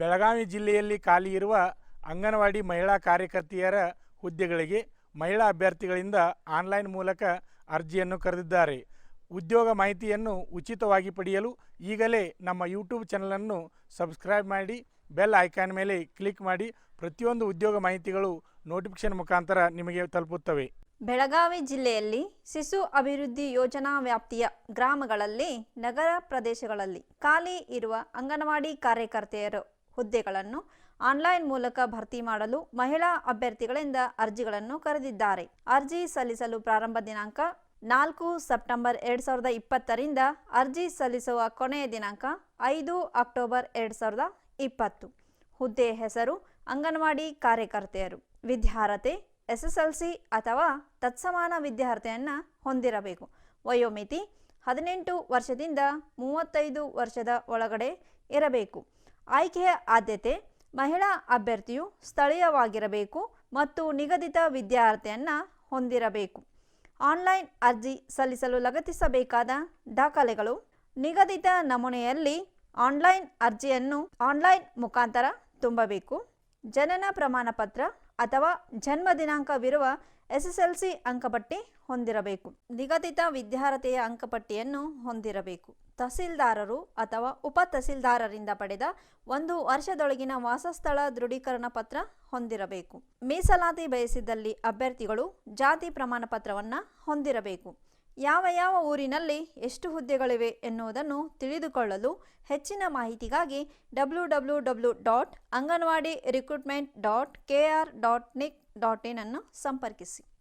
ಬೆಳಗಾವಿ ಜಿಲ್ಲೆಯಲ್ಲಿ ಖಾಲಿ ಇರುವ ಅಂಗನವಾಡಿ ಮಹಿಳಾ ಕಾರ್ಯಕರ್ತೆಯರ ಹುದ್ದೆಗಳಿಗೆ ಮಹಿಳಾ ಅಭ್ಯರ್ಥಿಗಳಿಂದ ಆನ್ಲೈನ್ ಮೂಲಕ ಅರ್ಜಿಯನ್ನು ಕರೆದಿದ್ದಾರೆ. ಉದ್ಯೋಗ ಮಾಹಿತಿಯನ್ನು ಉಚಿತವಾಗಿ ಪಡೆಯಲು ಈಗಲೇ ನಮ್ಮ ಯೂಟ್ಯೂಬ್ ಚಾನಲನ್ನು ಸಬ್ಸ್ಕ್ರೈಬ್ ಮಾಡಿ, ಬೆಲ್ ಐಕಾನ್ ಮೇಲೆ ಕ್ಲಿಕ್ ಮಾಡಿ, ಪ್ರತಿಯೊಂದು ಉದ್ಯೋಗ ಮಾಹಿತಿಗಳು ನೋಟಿಫಿಕೇಶನ್ ಮುಖಾಂತರ ನಿಮಗೆ ತಲುಪುತ್ತವೆ. ಬೆಳಗಾವಿ ಜಿಲ್ಲೆಯಲ್ಲಿ ಶಿಶು ಅಭಿವೃದ್ಧಿ ಯೋಜನಾ ವ್ಯಾಪ್ತಿಯ ಗ್ರಾಮಗಳಲ್ಲಿ, ನಗರ ಪ್ರದೇಶಗಳಲ್ಲಿ ಖಾಲಿ ಇರುವ ಅಂಗನವಾಡಿ ಕಾರ್ಯಕರ್ತೆಯರ ಹುದ್ದೆಗಳನ್ನು ಆನ್ಲೈನ್ ಮೂಲಕ ಭರ್ತಿ ಮಾಡಲು ಮಹಿಳಾ ಅಭ್ಯರ್ಥಿಗಳಿಂದ ಅರ್ಜಿಗಳನ್ನು ಕರೆದಿದ್ದಾರೆ. ಅರ್ಜಿ ಸಲ್ಲಿಸಲು ಪ್ರಾರಂಭ ದಿನಾಂಕ ನಾಲ್ಕು ಸೆಪ್ಟೆಂಬರ್ ಎರಡ್ ಸಾವಿರದ ಇಪ್ಪತ್ತರಿಂದ ಅರ್ಜಿ ಸಲ್ಲಿಸುವ ಕೊನೆಯ ದಿನಾಂಕ ಐದು ಅಕ್ಟೋಬರ್ ಎರಡು ಸಾವಿರದ ಇಪ್ಪತ್ತು. ಹುದ್ದೆ ಹೆಸರು ಅಂಗನವಾಡಿ ಕಾರ್ಯಕರ್ತೆಯರು. ವಿದ್ಯಾರ್ಹತೆ, ಎಸ್ಎಸ್ಎಲ್ಸಿ ಅಥವಾ ತತ್ಸಮಾನ ವಿದ್ಯಾರ್ಹತೆಯನ್ನು ಹೊಂದಿರಬೇಕು. ವಯೋಮಿತಿ ಹದಿನೆಂಟು ವರ್ಷದಿಂದ ಮೂವತ್ತೈದು ವರ್ಷದ ಒಳಗಡೆ ಇರಬೇಕು. ಆಯ್ಕೆಯ ಆದ್ಯತೆ, ಮಹಿಳಾ ಅಭ್ಯರ್ಥಿಯು ಸ್ಥಳೀಯವಾಗಿರಬೇಕು ಮತ್ತು ನಿಗದಿತ ವಿದ್ಯಾರ್ಥಿಯನ್ನು ಹೊಂದಿರಬೇಕು. ಆನ್ಲೈನ್ ಅರ್ಜಿ ಸಲ್ಲಿಸಲು ಲಗತ್ತಿಸಬೇಕಾದ ದಾಖಲೆಗಳು, ನಿಗದಿತ ನಮೂನೆಯಲ್ಲಿ ಆನ್ಲೈನ್ ಅರ್ಜಿಯನ್ನು ಆನ್ಲೈನ್ ಮುಖಾಂತರ ತುಂಬಬೇಕು. ಜನನ ಪ್ರಮಾಣ ಪತ್ರ ಅಥವಾ ಜನ್ಮ ದಿನಾಂಕವಿರುವ ಎಸ್ಎಸ್ಎಲ್ಸಿ ಅಂಕಪಟ್ಟಿ ಹೊಂದಿರಬೇಕು. ನಿಗದಿತ ವಿದ್ಯಾರ್ಥಿಯ ಅಂಕಪಟ್ಟಿಯನ್ನು ಹೊಂದಿರಬೇಕು. ತಹಸೀಲ್ದಾರರು ಅಥವಾ ಉಪ ತಹಸೀಲ್ದಾರರಿಂದ ಪಡೆದ ಒಂದು ವರ್ಷದೊಳಗಿನ ವಾಸಸ್ಥಳ ದೃಢೀಕರಣ ಪತ್ರ ಹೊಂದಿರಬೇಕು. ಮೀಸಲಾತಿ ಬಯಸಿದಲ್ಲಿ ಅಭ್ಯರ್ಥಿಗಳು ಜಾತಿ ಪ್ರಮಾಣ ಪತ್ರವನ್ನು ಹೊಂದಿರಬೇಕು. ಯಾವ ಯಾವ ಊರಿನಲ್ಲಿ ಎಷ್ಟು ಹುದ್ದೆಗಳಿವೆ ಎನ್ನುವುದನ್ನು ತಿಳಿದುಕೊಳ್ಳಲು ಹೆಚ್ಚಿನ ಮಾಹಿತಿಗಾಗಿ W W W dot anganwadi recruitment dot K R dot nic dot in ಅನ್ನು ಸಂಪರ್ಕಿಸಿ.